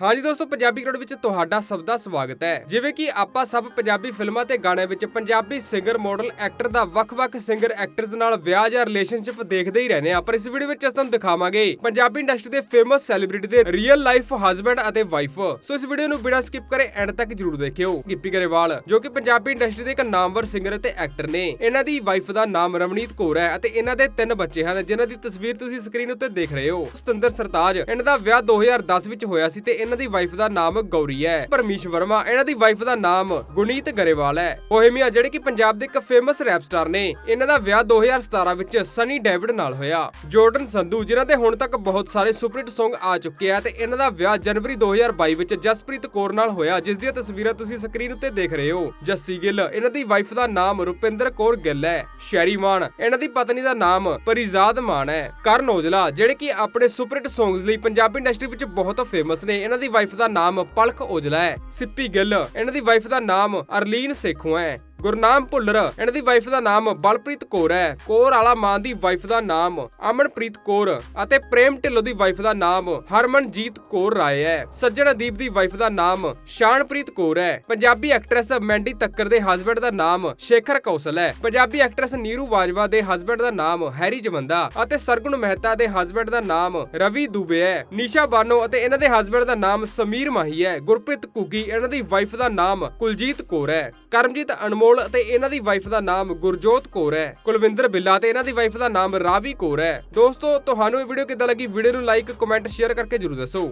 ਹਾਂਜੀ ਦੋਸਤੋ, ਪੰਜਾਬੀ ਕਰੋੜ ਵਿੱਚ ਤੁਹਾਡਾ ਸਭ ਦਾ ਸਵਾਗਤ ਹੈ। ਜਿਵੇਂ ਕਿ ਆਪਾਂ ਸਭ ਪੰਜਾਬੀ ਫਿਲਮਾਂ ਤੇ ਗਾਣਿਆਂ ਵਿੱਚ ਪੰਜਾਬੀ ਸਿੰਗਰ ਮਾਡਲ ਐਕਟਰ ਦਾ ਵੱਖ-ਵੱਖ ਸਿੰਗਰ ਐਕਟਰਸ ਨਾਲ ਵਿਆਹ ਜਾਂ ਰਿਲੇਸ਼ਨਸ਼ਿਪ ਦੇਖਦੇ ਹੀ ਰਹਿੰਦੇ ਆ ਪਰ ਇਸ ਵੀਡੀਓ ਵਿੱਚ ਅਸੀਂ ਤੁਹਾਨੂੰ ਦਿਖਾਵਾਂਗੇ ਪੰਜਾਬੀ ਇੰਡਸਟਰੀ ਦੇ ਫੇਮਸ ਸੈਲੀਬ੍ਰਿਟੀ ਦੇ ਰੀਅਲ ਲਾਈਫ ਹਸਬੰਡ ਅਤੇ ਵਾਈਫ ਸੋ ਇਸ ਵੀਡੀਓ ਨੂੰ ਬਿਨਾਂ ਸਕਿਪ ਕਰੇ ਐਂਡ ਤੱਕ ਜਰੂਰ ਦੇਖਿਓ। ਗਿੱਪੀ ਗਰੇਵਾਲ, ਜੋ ਕਿ ਪੰਜਾਬੀ ਇੰਡਸਟਰੀ ਦੇ ਇੱਕ ਨਾਮਵਰ ਸਿੰਗਰ ਅਤੇ ਐਕਟਰ ਨੇ। ਇਹਨਾਂ ਦੀ ਵਾਈਫ ਦਾ ਨਾਮ ਰਮਨੀਤ ਕੌਰ ਹੈ ਅਤੇ ਇਹਨਾਂ ਦੇ ਤਿੰਨ ਬੱਚੇ ਹਨ, ਜਿਨ੍ਹਾਂ ਦੀ ਤਸਵੀਰ ਤੁਸੀਂ ਸਕਰੀਨ ਉੱਤੇ ਦੇਖ ਰਹੇ ਹੋ। ਸਤਿੰਦਰ ਸਰਤਾਜ, ਇਹਨਾਂ ਦਾ ਵਿਆਹ 2010 ਵਿੱਚ ਹੋਇਆ ਸੀ ਤੇ ਇਹਨਾਂ ਦੀ ਵਾਈਫ ਦਾ ਨਾਮ ਗੌਰੀ ਹੈ। ਪਰਮੀਸ਼ ਵਰਮਾ, ਇਹਨਾਂ ਦੀ ਵਾਈਫ ਦਾ ਨਾਮ ਗੁਨੀਤ ਗਰੇਵਾਲ ਹੈ। ਬੋਹੇਮੀਆ ਜਿਹੜੇ ਕਿ ਪੰਜਾਬ ਦੇ ਇੱਕ ਫੇਮਸ ਰੈਪ ਸਟਾਰ ਨੇ, ਇਹਨਾਂ ਦਾ ਵਿਆਹ 2017 ਵਿੱਚ ਸਨੀ ਡੇਵਿਡ ਨਾਲ ਹੋਇਆ। ਜੋਰਡਨ ਸੰਧੂ ਜਿਨ੍ਹਾਂ ਦੇ ਹੁਣ ਤੱਕ ਬਹੁਤ ਸਾਰੇ ਸੁਪਰਹਿੱਟ Song ਆ ਚੁੱਕੇ ਆ ਤੇ ਇਹਨਾਂ ਦਾ ਵਿਆਹ ਜਨਵਰੀ 2022 ਵਿੱਚ ਜਸਪ੍ਰੀਤ ਕੌਰ ਨਾਲ ਹੋਇਆ, ਜਿਸ ਦੀਆਂ ਤਸਵੀਰਾਂ ਤੁਸੀਂ ਸਕਰੀਨ ਉੱਤੇ ਦੇਖ ਰਹੇ ਹੋ। ਜੱਸੀ ਗਿੱਲ, ਇਹਨਾਂ ਦੀ ਵਾਈਫ ਦਾ ਨਾਮ ਰੁਪਿੰਦਰ ਕੌਰ ਗਿੱਲ ਹੈ। ਸ਼ੈਰੀ ਮਾਨ, ਇਹਨਾਂ ਦੀ ਪਤਨੀ ਦਾ ਨਾਮ ਪਰਿਜ਼ਾਦ ਮਾਨ ਹੈ। ਕਰਨ ਔਜਲਾ, ਜਿਹੜੇ ਕਿ ਆਪਣੇ ਸੁਪਰਹਿੱਟ Songs ਲਈ ਪੰਜਾਬੀ ਇੰਡਸਟਰੀ ਵਿੱਚ ਬਹੁਤ ਫੇਮਸ ਨੇ ਇਹਨਾਂ ਦੀ ਵਾਈਫ ਦਾ ਨਾਮ ਪਲਕ ਔਜਲਾ ਹੈ। ਸਿੱਪੀ ਗਿੱਲ। ਇਹਨਾਂ ਦੀ ਵਾਈਫ ਦਾ ਨਾਮ ਅਰਲੀਨ ਸੇਖੋਂ ਹੈ। ਗੁਰਨਾਮ ਭੁੱਲਰ। ਇਹਨਾਂ ਦੀ ਵਾਈਫ ਦਾ ਨਾਮ ਬਲਪ੍ਰੀਤ ਕੌਰ ਹੈ। ਕੌਰ ਵਾਲਾ ਮਾਂ ਦੀ ਵਾਈਫ ਦਾ ਨਾਮ ਅਮਨਪ੍ਰੀਤ ਕੌਰ ਅਤੇ ਪ੍ਰੇਮ ਢਿੱਲੋਂ ਦੀ ਵਾਈਫ ਦਾ ਨਾਮ ਹਰਮਨਜੀਤ ਕੌਰ ਰਾਏ ਹੈ। ਸੱਜਣ ਅਦੀਪ ਦੀ ਵਾਈਫ ਦਾ ਨਾਮ ਸ਼ਾਨਪ੍ਰੀਤ ਕੌਰ ਹੈ। ਪੰਜਾਬੀ ਐਕਟਰੈਸ ਮੈਂਡੀ ਤੱਕਰ ਦੇ ਹਸਬੰਡ ਦਾ ਨਾਮ ਸ਼ੇਖਰ ਕੌਸਲ ਹੈ। ਪੰਜਾਬੀ ਐਕਟਰੈਸ ਨੀਰੂ ਬਾਜਵਾ ਦੇ ਹਸਬੰਡ ਦਾ ਨਾਮ ਹੈਰੀ ਜਮੰਦਾ ਅਤੇ ਸਰਗੁਣ ਮਹਿਤਾ ਦੇ ਹਸਬੰਡ ਦਾ ਨਾਮ ਰਵੀ ਦੁਬੇ ਹੈ। ਨੀਸ਼ਾ ਬਾਨੋ ਅਤੇ ਇਹਨਾਂ ਦੇ ਹਸਬੰਡ ਦਾ ਨਾਮ ਸਮੀਰ ਮਾਹੀ ਹੈ। ਗੁਰਪ੍ਰੀਤ ਕੁੱਗੀ ਇਹਨਾਂ ਦੀ ਵਾਈਫ ਦਾ ਨਾਮ ਕੁਲਜੀਤ ਕੌਰ ਹੈ। ਕਰਮਜੀਤ ਅਨਮੋਲ ਅਤੇ ਇਹਨਾਂ ਦੀ ਵਾਈਫ ਦਾ ਨਾਮ ਗੁਰਜੋਤ ਕੌਰ ਹੈ। ਕੁਲਵਿੰਦਰ ਬਿੱਲਾ ਤੇ ਇਹਨਾਂ ਦੀ ਵਾਈਫ ਦਾ ਨਾਮ ਰਾਵੀ ਕੌਰ ਹੈ। ਦੋਸਤੋ, ਤੁਹਾਨੂੰ ਇਹ ਵੀਡੀਓ ਕਿੱਦਾਂ ਲੱਗੀ? ਵੀਡੀਓ ਨੂੰ ਲਾਈਕ ਕਮੈਂਟ ਸ਼ੇਅਰ ਕਰਕੇ ਜਰੂਰ ਦੱਸੋ।